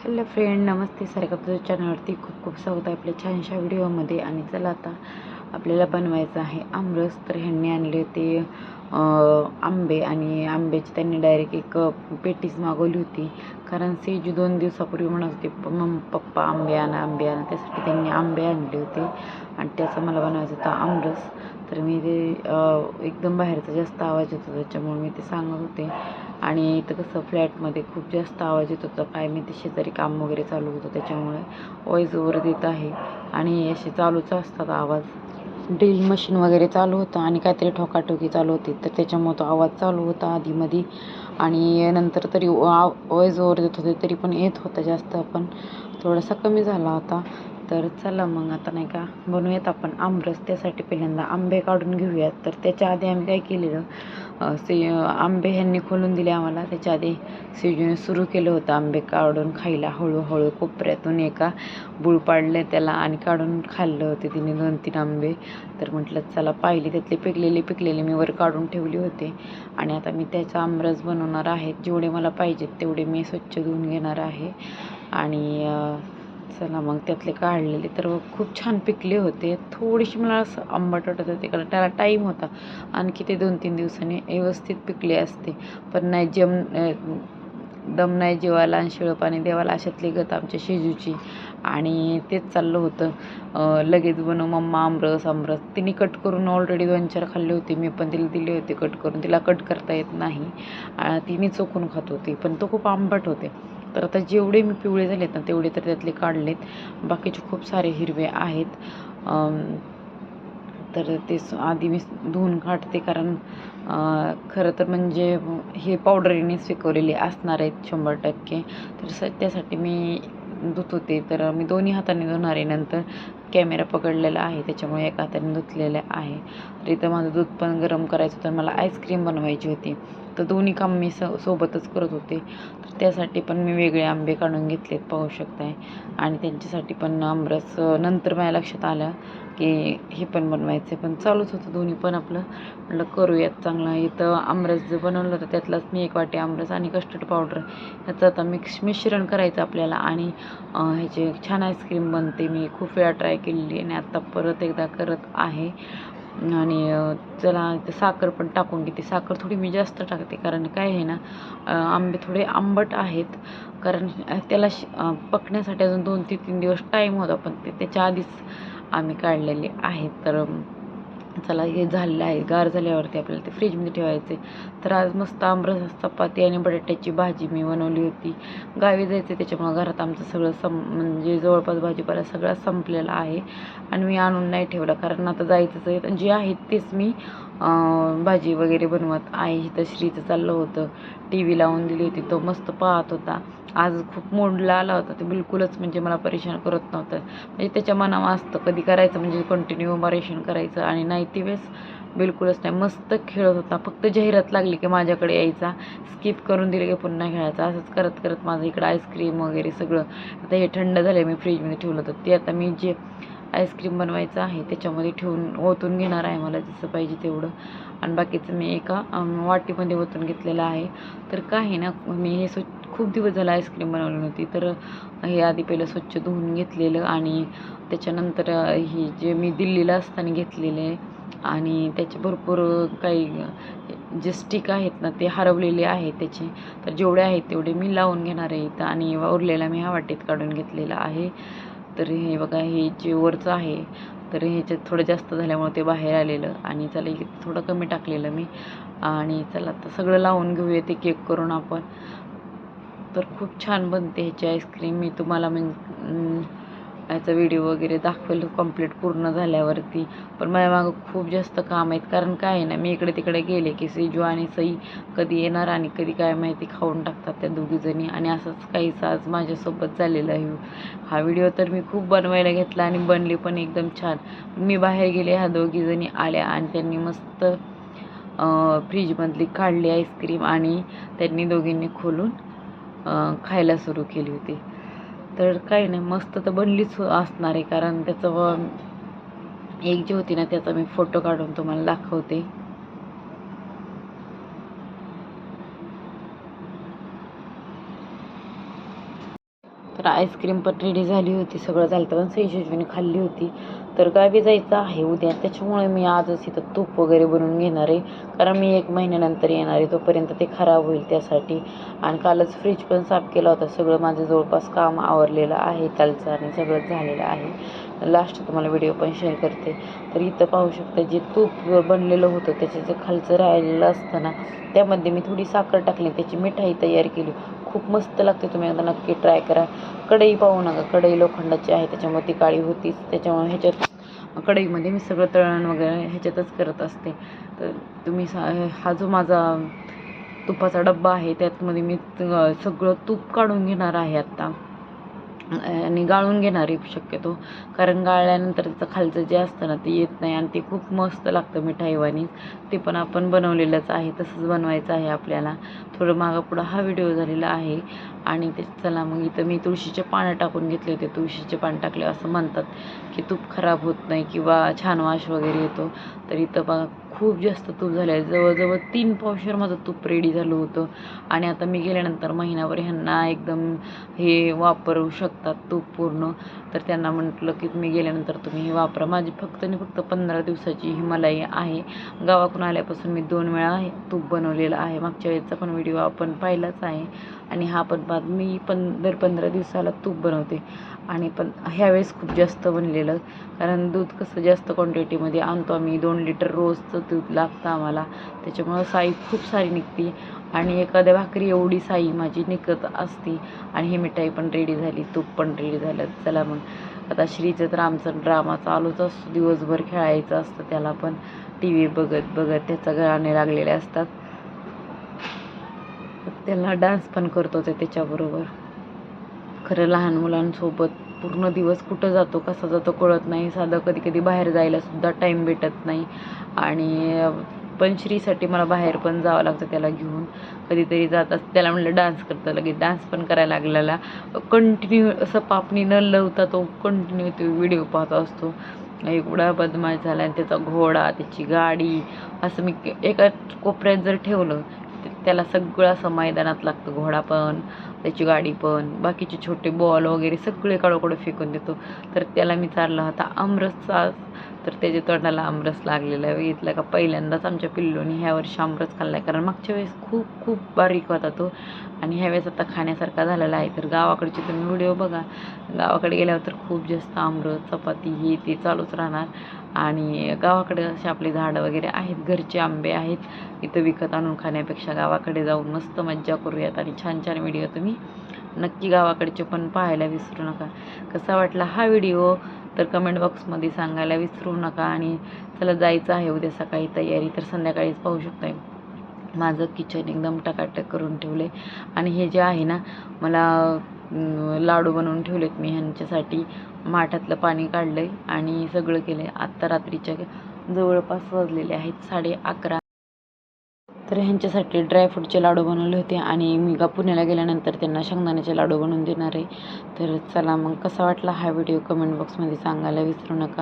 Hello friend नमस्ते सारखं तुझ्या चॅनलवरती खूप खूप स्वागत आहे आपल्या छानशा व्हिडिओमध्ये आणि चला आता आपल्याला बनवायचं आहे आमरस. तर ह्यांनी आणले होते आंबे. आणि आंब्याची त्यांनी डायरेक्ट एक पेटीस मागवली होती. कारण सेजू दोन दिवसापूर्वी म्हणत होते मम पप्पा आंबे आणा आंबे आणा. त्यासाठी त्यांनी आंबे आणले होते. आणि त्याचं मला बनवायचं होतं आमरस. तर मी ते एकदम बाहेरचा जास्त आवाज येतो त्याच्यामुळे मी ते सांगत होते. आणि इथं कसं फ्लॅटमध्ये खूप जास्त आवाज येत होता. काय मी ते शेजारी काम वगैरे चालू होतं त्याच्यामुळे वॉईस ओव्हर देत आहे. आणि असे चालूच असतात आवाज. ड्रिल मशीन वगैरे चालू होतं आणि काहीतरी ठोकाठोकी चालू होती. तर त्याच्यामुळे तो आवाज चालू होता आधीमध्ये आणि नंतर तरी वॉईस ओव्हर देत होते तरी पण येत होता जास्त. पण थोडासा कमी झाला होता. तर चला मग आता नाही का बनवूयात आपण आमरस. त्यासाठी पहिल्यांदा आंबे काढून घेऊयात. तर त्याच्या आधी आम्ही काय केलेलं से आंबे ह्यांनी खोलून दिले आम्हाला. त्याच्या आधी सिजूने सुरू केलं होतं आंबे काढून खायला. हळूहळू कोपऱ्यातून एका बुळ पाडले त्याला आणि काढून खाल्लं होते तिने दोन तीन आंबे. तर म्हटलं चला पाहिले त्यातले पिकलेले पिकलेले मी वर काढून ठेवले होते. आणि आता मी त्याचा आमरस बनवणार आहे. जेवढे मला पाहिजेत तेवढे मी स्वच्छ धुवून घेणार आहे. आणि चला मग त्यातले काढलेले. तर खूप छान पिकले होते. थोडीशी मला असं आंबट वाटत होते कारण त्याला टाईम होता. आणखी ते दोन तीन दिवसांनी व्यवस्थित पिकले असते. पण नाही जम दम नाही जेवायला आणि शिळं पाणी देवाला अशातली गत आमच्या शेजूची. आणि तेच चाललं होतं. लगेच बनव मम्मा आमरस आमरस. तिने कट करून ऑलरेडी दोन चार खाल्ले होते. मी पण तिला दिले होते कट करून. तिला कट करता येत नाही. तिने चोखून खात होती. पण तो खूप आंबट होते. तर आता जेवढे मी पिवळे झालेत ना तेवढे तर त्यातले काढलेत. बाकीचे खूप सारे हिरवे आहेत. तर ते स- आधी मी धुवून काढते कारण खरं तर म्हणजे हे पावडरीने स्वीकारलेले असणार आहेत शंभर टक्के. तर स त्यासाठी मी धुत होते. तर मी दोन्ही हाताने धुणार. आहे नंतर कॅमेरा पकडलेला आहे. त्याच्यामुळे एका हाताने धुतलेला आहे. तर इथं माझं दूध पण गरम करायचं होतं. मला आईस्क्रीम बनवायची होती. तर दोन्ही काम मी स सोबतच करत होते. तर त्यासाठी पण मी वेगळे आंबे काढून घेतलेत पाहू शकताय. आणि त्यांच्यासाठी पण आमरस नंतर माझ्या लक्षात आलं. की हे पण बनवायचं पण चालूच होतं दोन्ही पण आपलं. म्हटलं करूयात चांगलं. इथं आमरस जे बनवलं होतं त्यातलाच मी एक वाटी आमरस आणि कस्टर्ड पावडर ह्याचं आता मिक्स मिश्रण करायचं आपल्याला आणि ह्याची ह्याचे छान आईस्क्रीम बनते मी खूप वेळा ट्राय केलेली आणि आत्ता परत एकदा करत आहे. आणि चला साखर पण टाकून घेते. साखर थोडी मी जास्त टाकते कारण काय आहे ना आंबे थोडे आंबट आहेत. कारण त्याला श- पकण्यासाठी अजून दोन ते तीन दिवस टाईम होता. पण ते त्याच्या आधीच आम्ही काढलेले आहेत. तर चला हे झालेलं आहे. गार झाल्यावरती आपल्याला ते फ्रीजमध्ये ठेवायचे. तर आज मस्त आमरस चपाती आणि बटाट्याची भाजी मी बनवली होती. गावी जायचे त्याच्यामुळं घरात आमचं सगळं सम म्हणजे जवळपास भाजीपाला सगळा संपलेला आहे. आणि मी आणून नाही ठेवला कारण आता जायचंच आहे. जे आहेत तेच मी भाजी वगैरे बनवत. आई इथं श्रीचं चाललं होतं. टी व्ही लावून दिली होती. तो मस्त पाहत होता. आज खूप मोडला आला होता. ते बिलकुलच म्हणजे मला परेशान करत नव्हतं. म्हणजे त्याच्या मनावर असतं कधी करायचं म्हणजे कंटिन्यू परेशान करायचं. आणि नाही ती वेळेस बिलकुलच नाही. मस्त खेळत होता. फक्त जाहिरात लागली की माझ्याकडे यायचा. स्किप करून दिले की पुन्हा खेळायचा. असंच करत करत माझं इकडं आईस्क्रीम वगैरे सगळं. आता हे थंड झालं मी फ्रीजमध्ये ठेवलं होतं. ते आता मी जे आईस्क्रीम बनवायचं आहे त्याच्यामध्ये ठेवून ओतून घेणार आहे मला जसं पाहिजे तेवढं. आणि बाकीचं मी एका वाटीमध्ये ओतून घेतलेलं आहे. तर काही ना मी हे स्वच्छ खूप दिवस झाला आईस्क्रीम बनवली नव्हती. तर हे आधी पहिलं स्वच्छ धुवून घेतलेलं आणि त्याच्यानंतर हे ही जे मी दिल्लीला असताना घेतलेले आणि त्याचे भरपूर काही जे स्टिक आहेत ना ते हरवलेले आहेत त्याचे. तर जेवढे आहेत तेवढे मी लावून घेणार आहे इथं आणि उरलेला मी ह्या वाटीत काढून घेतलेला आहे. तर हे बघा हे जे वरचं आहे तर ह्याच्यात थोडं जास्त झाल्यामुळे ते बाहेर आलेलं आणि चला इथे थोडं कमी टाकलेलं मी. आणि चला आता सगळं लावून घेऊया ते केक करून आपण. तर खूप छान बनते ह्याची आईस्क्रीम मी तुम्हाला म्हणजे याचा व्हिडिओ वगैरे दाखवेल कंप्लीट पूर्ण झाल्यावरती. पण माझ्या मागं खूप जास्त काम आहेत. कारण काय आहे ना मी इकडे तिकडे गेले की सेजू आणि सई कधी येणार आणि कधी काय माहिती खाऊन टाकतात त्या दोघीजणी आणि असंच काहीच आज माझ्यासोबत झालेलं आहे. हा व्हिडिओ तर मी खूप बनवायला घेतला आणि बनले पण एकदम छान. मी बाहेर गेले ह्या दोघीजणी आल्या आणि त्यांनी मस्त फ्रीजमधली काढली आईस्क्रीम आणि त्यांनी दोघींनी खोलून खायला सुरू केली होती. तर काही नाही मस्त तर बनलीच असणार आहे कारण त्याचं एक जी होती ना त्याचा मी फोटो काढून तुम्हाला दाखवते. तर आईस्क्रीम पण रेडी झाली होती सगळं झालं तर पण सई खाल्ली होती. तर गावी जायचं आहे उद्या. त्याच्यामुळे मी आजच इथं तूप वगैरे बनवून घेणार आहे. कारण मी एक महिन्यानंतर येणार आहे तोपर्यंत ते खराब होईल त्यासाठी. आणि कालच फ्रीज पण साफ केला होता. सगळं माझं जवळपास काम आवरलेलं आहे कालचं आणि सगळं झालेलं आहे. लास्ट तुम्हाला व्हिडिओ पण शेअर करते. तर इथं पाहू शकता जे तूप बनलेलं होतं त्याचं जे खालचं राहिलेलं असतं ना त्यामध्ये मी थोडी साखर टाकली त्याची मिठाई तयार केली. खूप मस्त लागते. तुम्ही एकदा नक्की ट्राय करा. कढई पाहू नका. कढई लोखंडाची आहे. त्याच्यामुळे ती काळी होतीच. त्याच्यामुळे ह्याच्यात कढईमध्ये मी सगळं तळण वगैरे ह्याच्यातच करत असते. तर तुम्ही सा हा जो माझा तुपाचा डब्बा आहे त्यातमध्ये मी सगळं तूप काढून घेणार आहे आत्ता आणि गाळून घेणारी शक्यतो. कारण गाळल्यानंतर त्याचं खालचं जे असतं ना ते येत नाही आणि ते खूप मस्त लागतं मिठाईवानी ते पण आपण बनवलेलंच आहे तसंच बनवायचं आहे आपल्याला. थोडं मागापुढं हा व्हिडिओ झालेला आहे. आणि ते चला मग इथं मी तुळशीचे पानं टाकून घेतले होते. तुळशीचे पान टाकले असं म्हणतात की तूप खराब होत नाही किंवा छान वाश वगैरे येतो. तर इथं बघा खूप जास्त तूप झालं आहे जवळजवळ तीन पावशेर माझं तूप रेडी झालं होतं. आणि आता मी गेल्यानंतर महिनाभर ह्यांना एकदम हे वापरू शकतात तूप पूर्ण. तर त्यांना म्हटलं की तुम्ही गेल्यानंतर तुम्ही हे वापरा. माझी फक्त आणि फक्त पंधरा दिवसाची ही मलाई आहे. गावाकडून आल्यापासून मी दोन वेळा तूप बनवलेलं आहे. मागच्या वेळेचा पण व्हिडिओ आपण पाहिलाच आहे. आणि हा पण बाद मी पण दर पंधरा दिवसाला तूप बनवते. आणि पण ह्यावेळेस खूप जास्त बनलेलं. कारण दूध कसं जास्त क्वांटिटीमध्ये आणतो आम्ही. दोन लिटर रोजचं तूप लागतं आम्हाला. त्याच्यामुळं साई खूप सारी निघते. आणि एखाद्या भाकरी एवढी साई माझी निघत असती. आणि ही मिठाई पण रेडी झाली तूप पण रेडी झालं. चला मग. आता श्रीचं तर आमचा ड्रामा चालूच असतो. दिवसभर खेळायचं असतं त्याला पण. टी व्ही बघत बघत त्याचं गाणे लागलेले असतात. त्याला डान्स पण करतो ते त्याच्याबरोबर. खरं लहान मुलांसोबत. पूर्ण दिवस कुठं जातो कसा जातो कळत नाही. साधं कधी कधी बाहेर जायलासुद्धा टाईम भेटत नाही. आणि पण श्रीसाठी मला बाहेर पण जावं लागतं त्याला घेऊन. कधीतरी जात असं त्याला म्हणलं डान्स करतं लगेच. डान्स पण करायला लागलेला. कंटिन्यू असं पापणी न लवता तो कंटिन्यू तो व्हिडिओ पाहत असतो. एवढा बदमाश झाला आणि त्याचा घोडा त्याची गाडी असं मी एका कोपऱ्यात जर ठेवलं त्याला सगळं असं मैदानात लागतं घोडा पण. त्याची गाडी पण बाकीचे छोटे बॉल वगैरे सगळे काळोकडं फेकून देतो. तर त्याला मी चारला होता आमरसचा. तर त्याच्या तोंडाला आमरस लागलेला आहे. बघितलं का पहिल्यांदाच आमच्या पिल्लोनी ह्या वर्षी आमरस खाल्ला आहे कारण मागच्या वेळेस खूप खूप बारीक होता तो. आणि ह्यावेळेस आता खाण्यासारखा झालेला आहे. तर गावाकडचे तुम्ही व्हिडिओ बघा. गावाकडे गेल्यावर तर खूप जास्त आमरस चपाती हे ते चालूच राहणार. आणि गावाकडे असे आपले झाडं वगैरे आहेत. घरचे आंबे आहेत. इथं विकत आणून खाण्यापेक्षा गावाकडे जाऊन मस्त मज्जा करूयात. आणि छान छान व्हिडिओ तुम्ही नक्की गावाकडचे पण पाहायला विसरू नका. कसा वाटला हा व्हिडिओ? तर कमेंट बॉक्समध्ये सांगायला विसरू नका आणि चला जायचं आहे उद्या सकाळी तयारी. तर संध्याकाळीच पाहू शकताय. माझं किचन एकदम टकाटक करून ठेवले आणि हे जे आहे ना मला लाडू बनवून ठेवलेत मी ह्यांच्यासाठी. माठातलं पाणी काढलं आहे आणि सगळं केलं आहे आत्ता रात्रीच्या जवळपास वाजलेले आहेत साडे अकरा. तर ह्यांच्यासाठी ड्रायफ्रूटचे लाडू बनवले होते आणि मी गा पुण्याला गेल्यानंतर त्यांना शेंगदाण्याचे लाडू बनवून देणार आहे. तर चला मग कसा वाटला हा व्हिडिओ कमेंट बॉक्समध्ये सांगायला विसरू नका.